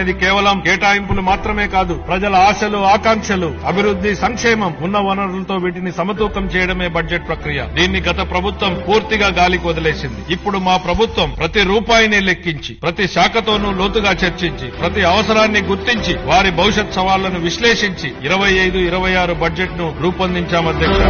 అనేది కేవలం కేటాయింపులు మాత్రమే కాదు ప్రజల ఆశలు ఆకాంక్షలు అభివృద్ధి సంక్షేమం ఉన్న వనరులతో వీటిని సమతూకం చేయడమే బడ్జెట్ ప్రక్రియ. దీన్ని గత ప్రభుత్వం పూర్తిగా గాలికి వదిలేసింది. ఇప్పుడు మా ప్రభుత్వం ప్రతి రూపాయిని లెక్కించి ప్రతి శాఖతోనూ లోతుగా చర్చించి ప్రతి అవసరాన్ని గుర్తించి వారి భవిష్యత్ సవాళ్ళను విశ్లేషించి ఇరవై ఐదు ఇరవై ఆరు బడ్జెట్ను రూపొందించామధ్యక్ష.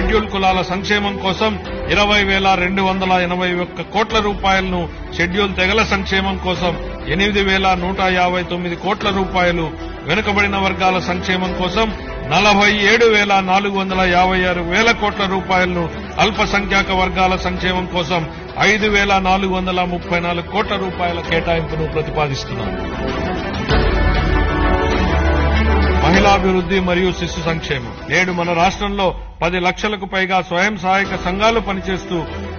షెడ్యూల్ కులాల సంక్షేమం కోసం ఇరవై వేల రెండు వందల ఎనభై ఒక్క కోట్ల రూపాయలను షెడ్యూల్ తెగల సంక్షేమం కోసం ఎనిమిది వేల నూట యాభై తొమ్మిది కోట్ల రూపాయలు వెనుకబడిన వర్గాల సంక్షేమం కోసం నలభై ఏడు వేల నాలుగు వందల యాభై ఆరు వేల కోట్ల రూపాయలను అల్పసంఖ్యాక వర్గాల సంక్షేమం కోసం ఐదు వేల నాలుగు వందల ముప్పై నాలుగు కోట్ల రూపాయల కేటాయింపును ప్రతిపాదిస్తున్నాం. మహిళాభివృద్ది మరియు శిశు సంక్షేమం. నేడు మన రాష్ట్రంలో పది లక్షలకు పైగా స్వయం సహాయక సంఘాలు పనిచేస్తూ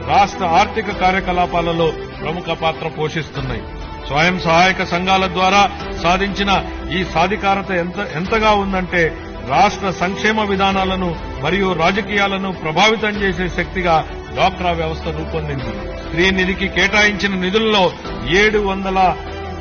రాష్ట్ర ఆర్థిక కార్యకలాపాలలో ప్రముఖ పాత్ర పోషిస్తున్నాయి. స్వయం సహాయక సంఘాల ద్వారా సాధించిన ఈ సాధికారత ఎంత ఎంతగా ఉందంటే రాష్ట్ర సంక్షేమ విధానాలను మరియు రాజకీయాలను ప్రభావితం చేసే శక్తిగా డ్వాక్రా వ్యవస్థ రూపొందింది. స్త్రీ నిధికి కేటాయించిన నిధుల్లో ఏడు వందల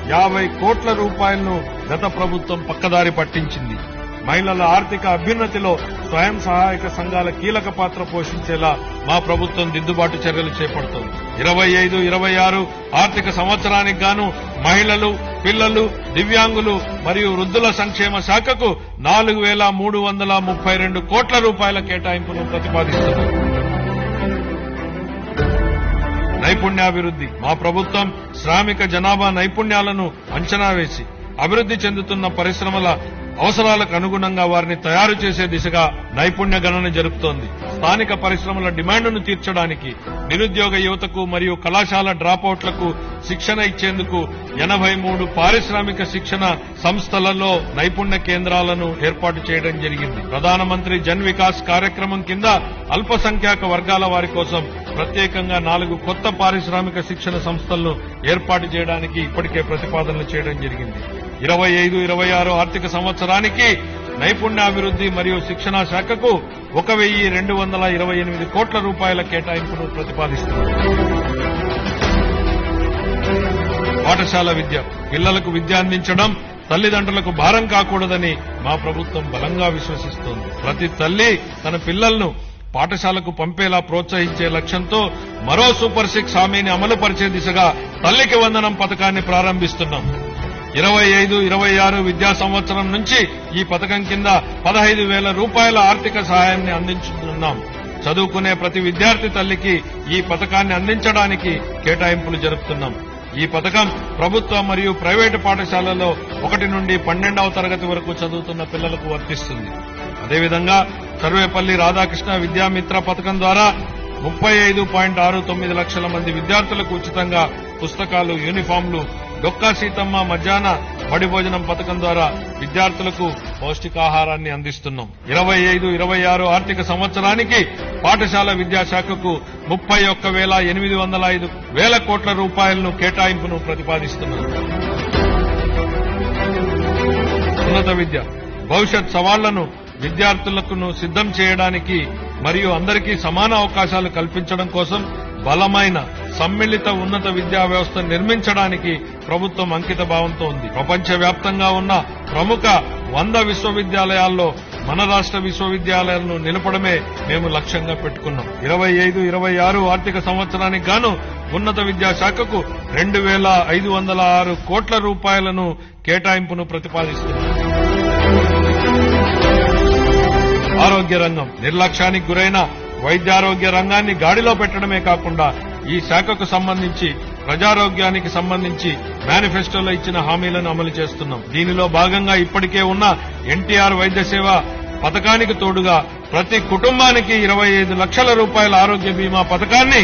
యాభై కోట్ల రూపాయలను గత ప్రభుత్వం పక్కదారి పట్టించింది. మహిళల ఆర్థిక అభ్యున్నతిలో స్వయం సహాయక సంఘాల కీలక పాత్ర పోషించేలా మా ప్రభుత్వం దిద్దుబాటు చర్యలు చేపడుతోంది. ఇరవై ఐదు ఇరవై ఆరు ఆర్థిక సంవత్సరానికి గాను మహిళలు పిల్లలు దివ్యాంగులు మరియు వృద్ధుల సంక్షేమ శాఖకు నాలుగు వేల మూడు వందల ముప్పై రెండు కోట్ల రూపాయల కేటాయింపును ప్రతిపాదిస్తున్నారు. నైపుణ్యాభివృద్ధి. మా ప్రభుత్వం శ్రామిక జనాభా నైపుణ్యాలను అంచనా వేసి అభివృద్ధి చెందుతున్న పరిశ్రమల అవసరాలకు అనుగుణంగా వారిని తయారు చేసే దిశగా నైపుణ్య గణన జరుపుతోంది. స్థానిక పరిశ్రమల డిమాండ్ను తీర్చడానికి నిరుద్యోగ యువతకు మరియు కళాశాల డ్రాపౌట్లకు శిక్షణ ఇచ్చేందుకు ఎనభై మూడు పారిశ్రామిక శిక్షణ సంస్థలలో నైపుణ్య కేంద్రాలను ఏర్పాటు చేయడం జరిగింది. ప్రధానమంత్రి జన్ వికాస్ కార్యక్రమం కింద అల్పసంఖ్యాక వర్గాల వారి కోసం ప్రత్యేకంగా నాలుగు కొత్త పారిశ్రామిక శిక్షణ సంస్థలను ఏర్పాటు చేయడానికి ఇప్పటికే ప్రతిపాదనలు చేయడం జరిగింది. ఇరవై ఐదు ఇరవై ఆరు ఆర్థిక సంవత్సరానికి నైపుణ్యాభివృద్ధి మరియు శిక్షణ శాఖకు ఒక వెయ్యి రెండు వందల ఇరవై ఎనిమిది కోట్ల రూపాయల కేటాయింపును ప్రతిపాదిస్తున్నారు. పాఠశాల విద్య పిల్లలకు విద్య అందించడం తల్లిదండ్రులకు భారం కాకూడదని మా ప్రభుత్వం బలంగా విశ్వసిస్తోంది. ప్రతి తల్లి తన పిల్లలను పాఠశాలకు పంపేలా ప్రోత్సహించే లక్ష్యంతో మరో సూపర్ సిక్స్ హామీని అమలు పరిచే దిశగా తల్లికి వందనం పథకాన్ని ప్రారంభిస్తున్నాం. ఇరవై ఐదు ఇరవై ఆరు విద్యా సంవత్సరం నుంచి ఈ పథకం కింద పదహైదు వేల రూపాయల ఆర్థిక సహాయాన్ని అందించుతున్నాం. చదువుకునే ప్రతి విద్యార్థి తల్లికి ఈ పథకాన్ని అందించడానికి కేటాయింపులు జరుపుతున్నాం. ఈ పథకం ప్రభుత్వ మరియు ప్రైవేటు పాఠశాలల్లో ఒకటి నుండి పన్నెండవ తరగతి వరకు చదువుతున్న పిల్లలకు వర్తిస్తుంది. అదేవిధంగా సర్వేపల్లి రాధాకృష్ణ విద్యామిత్ర పథకం ద్వారా ముప్పై ఐదు పాయింట్ ఆరు తొమ్మిది లక్షల మంది విద్యార్థులకు ఉచితంగా పుస్తకాలు యూనిఫామ్లు డొక్కా సీతమ్మ మధ్యాహ్న బడి భోజనం పథకం ద్వారా విద్యార్థులకు పౌష్టికాహారాన్ని అందిస్తున్నాం. ఇరవై ఐదు ఇరవై ఆరు ఆర్థిక సంవత్సరానికి పాఠశాల విద్యాశాఖకు ముప్పై ఒక్క వేల ఎనిమిది వందల ఐదు వేల కోట్ల రూపాయలను కేటాయింపును ప్రతిపాదిస్తున్నాం. ఉన్నత విద్య భవిష్యత్ సవాళ్ళను విద్యార్థులకు సిద్ధం చేయడానికి మరియు అందరికీ సమాన అవకాశాలు కల్పించడం కోసం బలమైన సమ్మిళిత ఉన్నత విద్యా వ్యవస్థ నిర్మించడానికి ప్రభుత్వం అంకిత భావంతో ఉంది. ప్రపంచవ్యాప్తంగా ఉన్న ప్రముఖ వంద విశ్వవిద్యాలయాల్లో మన రాష్ట్ర విశ్వవిద్యాలయాలను నిలపడమే మేము లక్ష్యంగా పెట్టుకున్నాం. ఇరవై ఐదు ఇరవై ఆరు ఆర్థిక సంవత్సరానికి గాను ఉన్నత విద్యాశాఖకు రెండు వేల ఐదు వందల ఆరు కోట్ల రూపాయలను కేటాయింపును ప్రతిపాదిస్తున్నాం. ఆరోగ్య రంగం నిర్లక్ష్యానికి గురైన వైద్యారోగ్య రంగాన్ని గాడిలో పెట్టడమే కాకుండా ఈ శాఖకు సంబంధించి ప్రజారోగ్యానికి సంబంధించి మేనిఫెస్టోలో ఇచ్చిన హామీలను అమలు చేస్తున్నాం. దీనిలో భాగంగా ఇప్పటికే ఉన్న ఎన్టీఆర్ వైద్య సేవ పథకానికి తోడుగా ప్రతి కుటుంబానికి ఇరవై ఐదు లక్షల రూపాయల ఆరోగ్య బీమా పథకాన్ని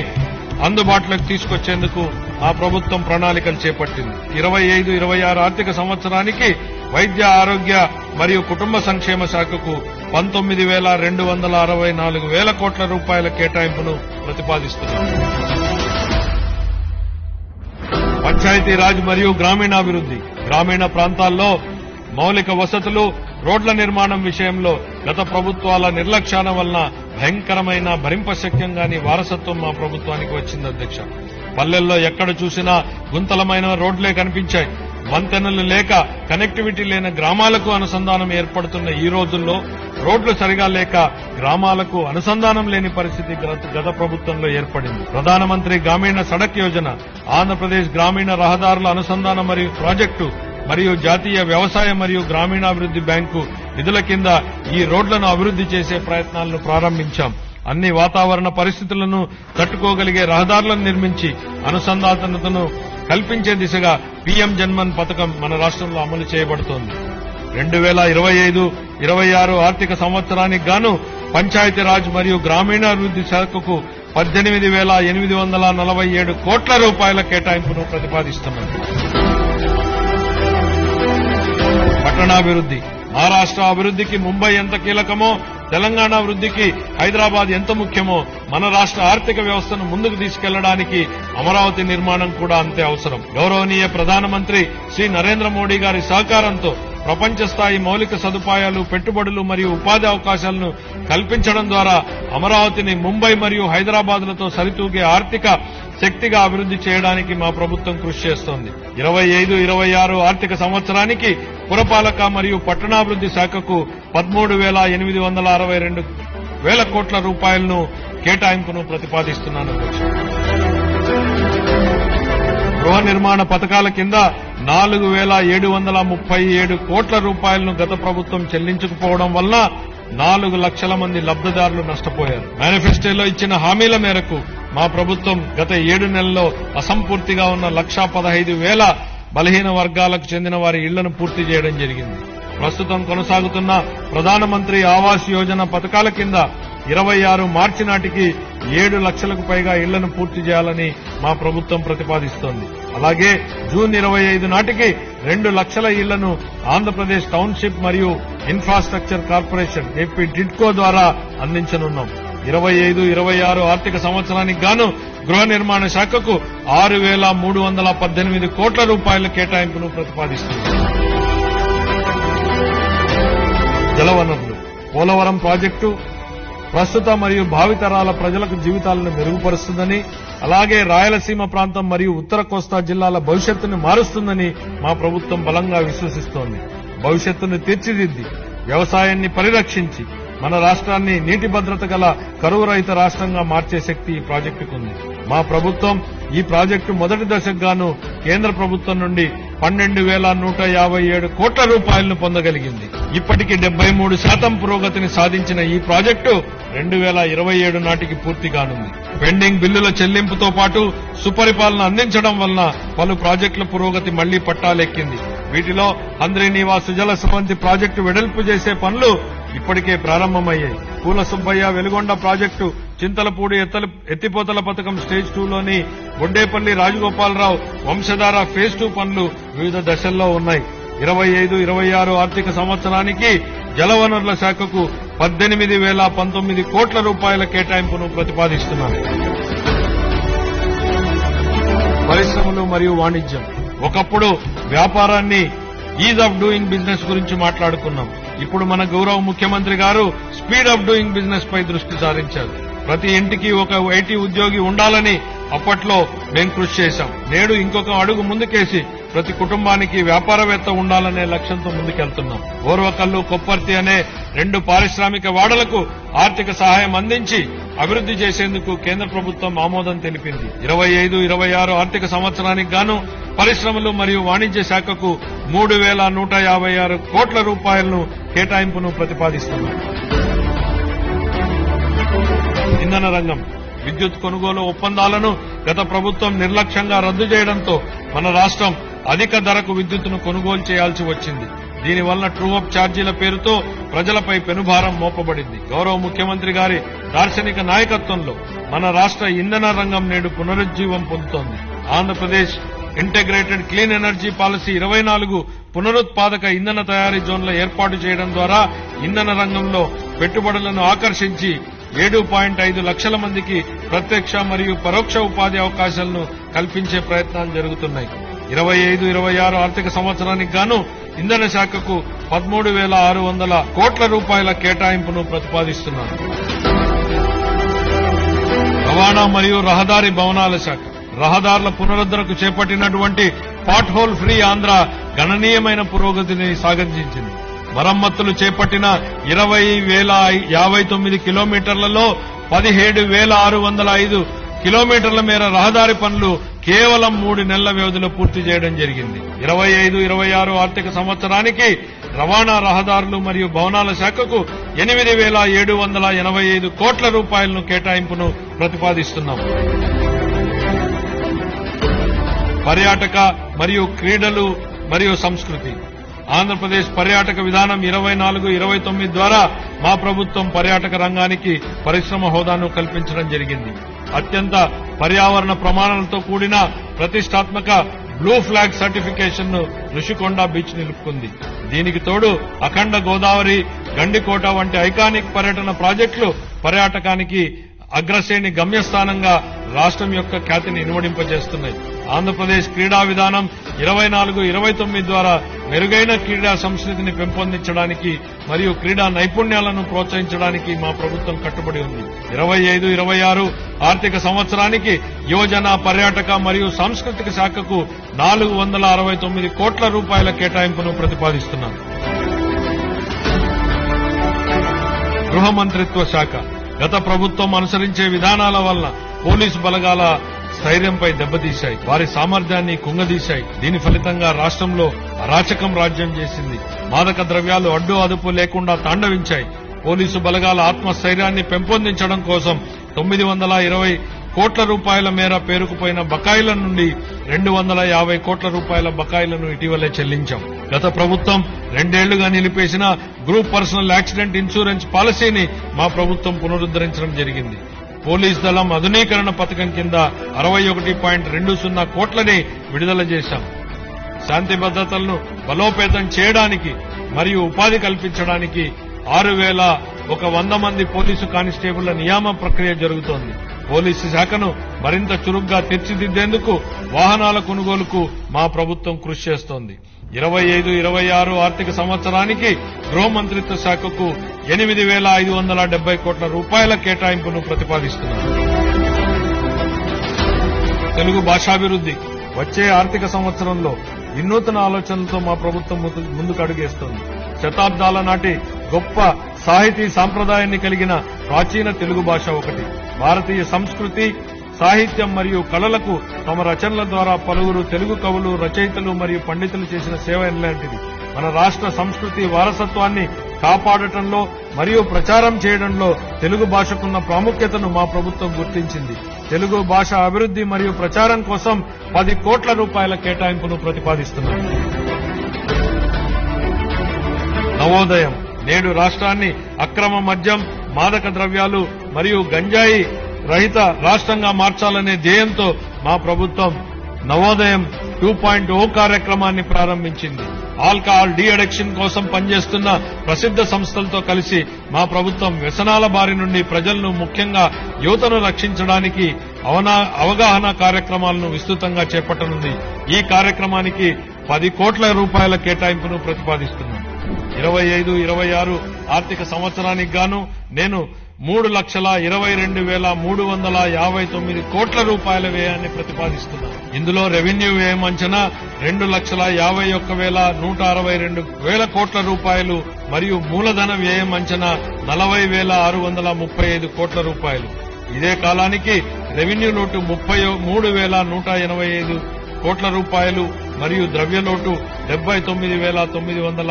అందుబాటులోకి తీసుకొచ్చేందుకు ఆ ప్రభుత్వం ప్రణాళికలు చేపట్టింది. ఇరవై ఐదు ఇరవై ఆరు ఆర్థిక సంవత్సరానికి వైద్య ఆరోగ్య మరియు కుటుంబ సంక్షేమ శాఖకు పంతొమ్మిది వేల రెండు వందల అరవై నాలుగు వేల కోట్ల రూపాయల కేటాయింపును ప్రతిపాదిస్తున్నారు పంచాయతీరాజ్ మరియు గ్రామీణాభివృద్ధి. గ్రామీణ ప్రాంతాల్లో మౌలిక వసతులు రోడ్ల నిర్మాణం విషయంలో గత ప్రభుత్వాల నిర్లక్ష్యాల వలన భయంకరమైన భరింపశక్యం గాని వారసత్వం మా ప్రభుత్వానికి వచ్చింది అధ్యక్ష. పల్లెల్లో ఎక్కడ చూసినా గుంతలమైన రోడ్లే కనిపించాయి. వంతెనలు లేక కనెక్టివిటీ లేని గ్రామాలకు అనుసంధానం ఏర్పడుతున్న ఈ రోజుల్లో రోడ్లు సరిగా లేక గ్రామాలకు అనుసంధానం లేని పరిస్థితి గత- గత ప్రభుత్వంలో ఏర్పడింది. ప్రధానమంత్రి గ్రామీణ సడక్ యోజన ఆంధ్రప్రదేశ్ గ్రామీణ రహదారుల అనుసంధానం మరియు ప్రాజెక్టు మరియు జాతీయ వ్యవసాయ మరియు గ్రామీణాభివృద్ధి బ్యాంకు నిధుల కింద ఈ రోడ్లను అభివృద్ధి చేసే ప్రయత్నాలను ప్రారంభించాం. అన్ని వాతావరణ పరిస్థితులను తట్టుకోగలిగే రహదారులను నిర్మించి అనుసంధానతను కల్పించే దిశగా పీఎం జన్మన్ పథకం మన రాష్ట్రంలో అమలు చేయబడుతోంది. రెండు వేల ఇరవై ఐదు ఇరవై ఆరు ఆర్థిక సంవత్సరానికి గాను పంచాయతీరాజ్ మరియు గ్రామీణాభివృద్ధి శాఖకు పద్దెనిమిది వేల ఎనిమిది వందల నలభై ఏడు కోట్ల రూపాయల కేటాయింపును ప్రతిపాదిస్తున్నాం పట్టణాభివృద్ధి మహారాష్ట్ర అభివృద్ధికి ముంబై ఎంత కీలకమో తెలంగాణ అభివృద్ధికి హైదరాబాద్ ఎంత ముఖ్యమో మన రాష్ట్ర ఆర్థిక వ్యవస్థను ముందుకు తీసుకెళ్ళడానికి అమరావతి నిర్మాణం కూడా అంతే అవసరం. గౌరవనీయ ప్రధానమంత్రి శ్రీ నరేంద్ర మోడీ గారి సహకారంతో ప్రపంచ స్థాయి మౌలిక సదుపాయాలు పెట్టుబడులు మరియు ఉపాధి అవకాశాలను కల్పించడం ద్వారా అమరావతిని ముంబై మరియు హైదరాబాద్లతో సరితూగే ఆర్థిక శక్తిగా అభివృద్ధి చేయడానికి మా ప్రభుత్వం కృషి చేస్తోంది. ఇరవై ఐదు ఇరవై ఆరు ఆర్థిక సంవత్సరానికి పురపాలక మరియు పట్టణాభివృద్ధి శాఖకు పదమూడు వేల ఎనిమిది వందల అరవై రెండు వేల కోట్ల రూపాయలను కేటాయింపును ప్రతిపాదిస్తున్నాను. గృహ నిర్మాణ పథకాల కింద నాలుగు వేల ఏడు వందల ముప్పై ఏడు కోట్ల రూపాయలను గత ప్రభుత్వం చెల్లించకపోవడం వల్ల నాలుగు లక్షల మంది లబ్దిదారులు నష్టపోయారు. మేనిఫెస్టోలో ఇచ్చిన హామీల మేరకు మా ప్రభుత్వం గత ఏడు నెలల్లో అసంపూర్తిగా ఉన్న లక్షా పదహైదు వేల బలహీన వర్గాలకు చెందిన వారి ఇళ్ళను పూర్తి చేయడం జరిగింది. ప్రస్తుతం కొనసాగుతున్న ప్రధానమంత్రి ఆవాస్ యోజన పథకాల కింద ఇరవై ఆరు మార్చి నాటికి ఏడు లక్షలకు పైగా ఇళ్ళను పూర్తి చేయాలని మా ప్రభుత్వం ప్రతిపాదిస్తోంది. అలాగే జూన్ ఇరవై ఐదు నాటికి రెండు లక్షల ఇళ్ళను ఆంధ్రప్రదేశ్ టౌన్షిప్ మరియు ఇన్ఫ్రాస్ట్రక్చర్ కార్పొరేషన్ ఏపీ డిడ్కో ద్వారా అందించనున్నాం. ఇరవై ఐదు ఇరవై ఆరు ఆర్థిక సంవత్సరానికి గాను గృహ నిర్మాణ శాఖకు ఆరు వేల మూడు వందల పద్దెనిమిది కోట్ల రూపాయల కేటాయింపును ప్రతిపాదిస్తుంది. జలవనరులు పోలవరం ప్రాజెక్టు ప్రస్తుత మరియు భావితరాల ప్రజలకు జీవితాలను మెరుగుపరుస్తుందని అలాగే రాయలసీమ ప్రాంతం మరియు ఉత్తర కోస్తా జిల్లాల భవిష్యత్తును మారుస్తుందని మా ప్రభుత్వం బలంగా విశ్వసిస్తోంది. భవిష్యత్తును తీర్చిదిద్ది వ్యవసాయాన్ని పరిరక్షించి మన రాష్ట్రాన్ని నీటి భద్రత గల కరువు రహిత రాష్ట్రంగా మార్చే శక్తి ఈ ప్రాజెక్టుకుంది మా ప్రభుత్వం ఈ ప్రాజెక్టు మొదటి దశకు కేంద్ర ప్రభుత్వం నుండి పన్నెండు వేల నూట యాభై ఏడు కోట్ల రూపాయలను పొందగలిగింది. ఇప్పటికి డెబ్బై మూడు శాతం పురోగతిని సాధించిన ఈ ప్రాజెక్టు రెండు వేల ఇరవై ఏడు నాటికి పూర్తి కానుంది పెండింగ్ బిల్లుల చెల్లింపుతో పాటు సుపరిపాలన అందించడం వలన పలు ప్రాజెక్టుల పురోగతి మళ్ళీ పట్టాలెక్కింది. వీటిలో హంద్రీ నివాస్ సుజల సమంతి ప్రాజెక్టు వెడల్పు చేసే పనులు ఇప్పటికే ప్రారంభమయ్యాయి. పూల సుబ్బయ్య వెలుగొండ ప్రాజెక్టు చింతలపూడి ఎత్తల ఎత్తిపోతల పథకం స్టేజ్ టూలోని బొడ్డేపల్లి రాజగోపాలరావు వంశధార ఫేజ్ టూ పనులు వివిధ దశల్లో ఉన్నాయి. ఇరవై ఐదు ఇరవై ఆరు ఆర్థిక సంవత్సరానికి జలవనరుల శాఖకు పద్దెనిమిది వేల పంతొమ్మిది కోట్ల రూపాయల కేటాయింపును ప్రతిపాదిస్తున్నారు. పరిశ్రమలు మరియు వాణిజ్యం. ఒకప్పుడు వ్యాపారాన్ని ఈజ్ ఆఫ్ డూయింగ్ బిజినెస్ గురించి మాట్లాడుకున్నాం. ఇప్పుడు మన గౌరవ ముఖ్యమంత్రి గారు స్పీడ్ ఆఫ్ డూయింగ్ బిజినెస్ పై దృష్టి సారించారు. ప్రతి ఇంటికి ఒక ఐటీ ఉద్యోగి ఉండాలని అప్పట్లో మేం కృషి చేశాం. నేడు ఇంకొక అడుగు ముందుకేసి ప్రతి కుటుంబానికి వ్యాపారవేత్త ఉండాలనే లక్ష్యంతో ముందుకెళ్తున్నాం. ఓర్వకల్లు కొప్పర్తి అనే రెండు పారిశ్రామిక వాడలకు ఆర్థిక సహాయం అందించి అభివృద్ధి చేసేందుకు కేంద్ర ప్రభుత్వం ఆమోదం తెలిపింది. ఇరవై ఐదు ఇరవై ఆరు ఆర్థిక సంవత్సరానికి గాను పరిశ్రమలు మరియు వాణిజ్య శాఖకు మూడు వేల నూట యాభై ఆరు కోట్ల రూపాయలను కేటాయింపును ప్రతిపాదిస్తున్నారు ఇంధన రంగం విద్యుత్ కొనుగోలు ఒప్పందాలను గత ప్రభుత్వం నిర్లక్ష్యంగా రద్దు చేయడంతో మన రాష్ట్రం అధిక ధరకు విద్యుత్తును కొనుగోలు చేయాల్సి వచ్చింది. దీనివల్ల ట్రూ అప్ ఛార్జీల పేరుతో ప్రజలపై పెనుభారం మోపబడింది. గౌరవ ముఖ్యమంత్రి గారి దార్శనిక నాయకత్వంలో మన రాష్ట్ర ఇంధన రంగం నేడు పునరుజ్జీవం పొందుతోంది. Andhra Pradesh integrated clean energy policy ఇరవై నాలుగు పునరుత్పాదక ఇంధన తయారీ జోన్ల ఏర్పాటు చేయడం ద్వారా ఇంధన రంగంలో పెట్టుబడులను ఆకర్షించి ఏడు పాయింట్ ఐదు లక్షల మందికి ప్రత్యక్ష మరియు పరోక్ష ఉపాధి అవకాశాలను కల్పించే ప్రయత్నాలు జరుగుతున్నాయి. ఇరవై ఐదు ఇరవై ఆరు ఆర్థిక సంవత్సరానికి గాను ఇంధన శాఖకు పదమూడు వేల ఆరు వందల కోట్ల రూపాయల కేటాయింపును ప్రతిపాదిస్తున్నారు రవాణా మరియు రహదారి భవనాల శాఖ. రహదారుల పునరుద్ధరణకు చేపట్టినటువంటి పాట్ హోల్ ఫ్రీ ఆంధ్ర గణనీయమైన పురోగతిని సాగించింది మరమ్మతులు చేపట్టిన ఇరవై వేల యాభై తొమ్మిది కిలోమీటర్లలో పదిహేడు వేల ఆరు వందల ఐదు కిలోమీటర్ల మేర రహదారి పనులు కేవలం మూడు నెలల వ్యవధిలో పూర్తి చేయడం జరిగింది. ఇరవై ఐదు ఇరవై ఆరు ఆర్థిక సంవత్సరానికి రవాణా రహదారులు మరియు భవనాల శాఖకు ఎనిమిది వేల ఏడు వందల ఎనభై ఐదు కోట్ల రూపాయలను కేటాయింపును ప్రతిపాదిస్తున్నాం పర్యాటక మరియు క్రీడలు మరియు సంస్కృతి. ఆంధ్రప్రదేశ్ పర్యాటక విధానం ఇరవై నాలుగు ఇరవై తొమ్మిది ద్వారా మా ప్రభుత్వం పర్యాటక రంగానికి పరిశ్రమ హోదాను కల్పించడం జరిగింది. అత్యంత పర్యావరణ ప్రమాణాలతో కూడిన ప్రతిష్టాత్మక బ్లూ ఫ్లాగ్ సర్టిఫికేషన్ను ఋషికొండ బీచ్ నిలుపుకుంది. దీనికి తోడు అఖండ గోదావరి గండికోట వంటి ఐకానిక్ పర్యటన ప్రాజెక్టులు పర్యాటకానికి అగ్రశ్రేణి గమ్యస్థానంగా రాష్ట్రం యొక్క ఖ్యాతిని ఇనుమడింపజేస్తున్నాయి ఆంధ్రప్రదేశ్ క్రీడా విధానం ఇరవై నాలుగు ఇరవై తొమ్మిది ద్వారా మెరుగైన క్రీడా సంస్కృతిని పెంపొందించడానికి మరియు క్రీడా నైపుణ్యాలను ప్రోత్సహించడానికి మా ప్రభుత్వం కట్టుబడి ఉంది. ఇరవై ఐదు ఇరవై ఆరు ఆర్థిక సంవత్సరానికి యువజన పర్యాటక మరియు సాంస్కృతిక శాఖకు నాలుగు వందల అరవై తొమ్మిది కోట్ల రూపాయల కేటాయింపును ప్రతిపాదిస్తున్నాం. గృహ మంత్రిత్వ శాఖ. గత ప్రభుత్వం అనుసరించే విధానాల వలన పోలీసు బలగాల స్థైర్యంపై దెబ్బతీశాయి. వారి సామర్థ్యాన్ని కుంగదీశాయి. దీని ఫలితంగా రాష్ట్రంలో అరాచకం రాజ్యం చేసింది. మాదక ద్రవ్యాలు అడ్డు అదుపు లేకుండా తాండవించాయి. పోలీసు బలగాల ఆత్మస్థైర్యాన్ని పెంపొందించడం కోసం తొమ్మిది వందల ఇరవై కోట్ల రూపాయల మేర పేరుకుపోయిన బకాయిల నుండి రెండు వందల యాభై కోట్ల రూపాయల బకాయిలను ఇటీవలే చెల్లించాం. గత ప్రభుత్వం రెండేళ్ళుగా నిలిపేసిన గ్రూప్ పర్సనల్ యాక్సిడెంట్ ఇన్సూరెన్స్ పాలసీని మా ప్రభుత్వం పునరుద్దరించడం జరిగింది. పోలీస్ దళం ఆధునీకరణ పథకం కింద అరవై ఒకటి పాయింట్ రెండు సున్నా కోట్లని విడుదల చేశాం. శాంతి భద్రతలను బలోపేతం చేయడానికి మరియు ఉపాధి కల్పించడానికి ఆరు వేల ఒక వంద మంది పోలీసు కానిస్టేబుళ్ళ నియామ ప్రక్రియ జరుగుతోంది. పోలీసు శాఖను మరింత చురుగ్గా తీర్చిదిద్దేందుకు వాహనాల కొనుగోలుకు మా ప్రభుత్వం కృషి చేస్తోంది. ఇరవై ఐదు ఇరవై ఆరు ఆర్థిక సంవత్సరానికి గృహ మంత్రిత్వ శాఖకు ఎనిమిది వేల ఐదు వందల డెబ్బై కోట్ల రూపాయల కేటాయింపును ప్రతిపాదిస్తున్నారు తెలుగు భాషాభివృద్ధి వచ్చే ఆర్థిక సంవత్సరంలో వినూతన ఆలోచనలతో మా ప్రభుత్వం ముందు- ముందుకు అడుగేస్తోంది. శతాబ్దాల నాటి గొప్ప సాహితీ సాంప్రదాయాన్ని కలిగిన ప్రాచీన తెలుగు భాష ఒకటి. భారతీయ సంస్కృతి సాహిత్యం మరియు కళలకు తమ రచనల ద్వారా పలువురు తెలుగు కవులు రచయితలు మరియు పండితులు చేసిన సేవ ఎలాంటిది? మన రాష్ట్ర సంస్కృతి వారసత్వాన్ని కాపాడటంలో మరియు ప్రచారం చేయడంలో తెలుగు భాషకున్న ప్రాముఖ్యతను మా ప్రభుత్వం గుర్తించింది. తెలుగు భాష అభివృద్ధి మరియు ప్రచారం కోసం పది కోట్ల రూపాయల కేటాయింపును ప్రతిపాదిస్తున్నాం. నవోదయం. నేడు రాష్ట్రాన్ని అక్రమ మద్యం మాదక ద్రవ్యాలు మరియు గంజాయి రహిత రాష్ట్రంగా మార్చాలనే ధ్యేయంతో మా ప్రభుత్వం నవోదయం టూ పాయింట్ ఓ కార్యక్రమాన్ని ప్రారంభించింది. ఆల్కహాల్ డీ అడిక్షన్ కోసం పనిచేస్తున్న ప్రసిద్ధ సంస్థలతో కలిసి మా ప్రభుత్వం వ్యసనాల బారి నుండి ప్రజలను ముఖ్యంగా యువతను రక్షించడానికి అవనా అవగాహన కార్యక్రమాలను విస్తృతంగా చేపట్టనుంది. ఈ కార్యక్రమానికి పది కోట్ల రూపాయల కేటాయింపును ప్రతిపాదిస్తున్నాం. ఇరవై ఐదు ఇరవై ఆరు ఆర్థిక సంవత్సరానికి గాను నేను మూడు లక్షల ఇరవై రెండు వేల మూడు వందల యాభై తొమ్మిది కోట్ల రూపాయల వ్యయాన్ని ప్రతిపాదిస్తున్నాను. ఇందులో రెవెన్యూ వ్యయం అంచనా రెండు లక్షల యాభై ఒక్క వేల నూట అరవై రెండు వేల కోట్ల రూపాయలు మరియు మూలధన వ్యయం అంచనా నలభై వేల ఆరు వందల ముప్పై ఐదు కోట్ల రూపాయలు. ఇదే కాలానికి రెవెన్యూ లోటు ముప్పై మూడు వేల నూట ఎనభై ఐదు కోట్ల రూపాయలు మరియు ద్రవ్య లోటు డెబ్బై తొమ్మిది వేల తొమ్మిది వందల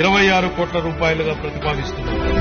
ఇరవై ఆరు కోట్ల రూపాయలుగా ప్రతిపాదిస్తున్నారు.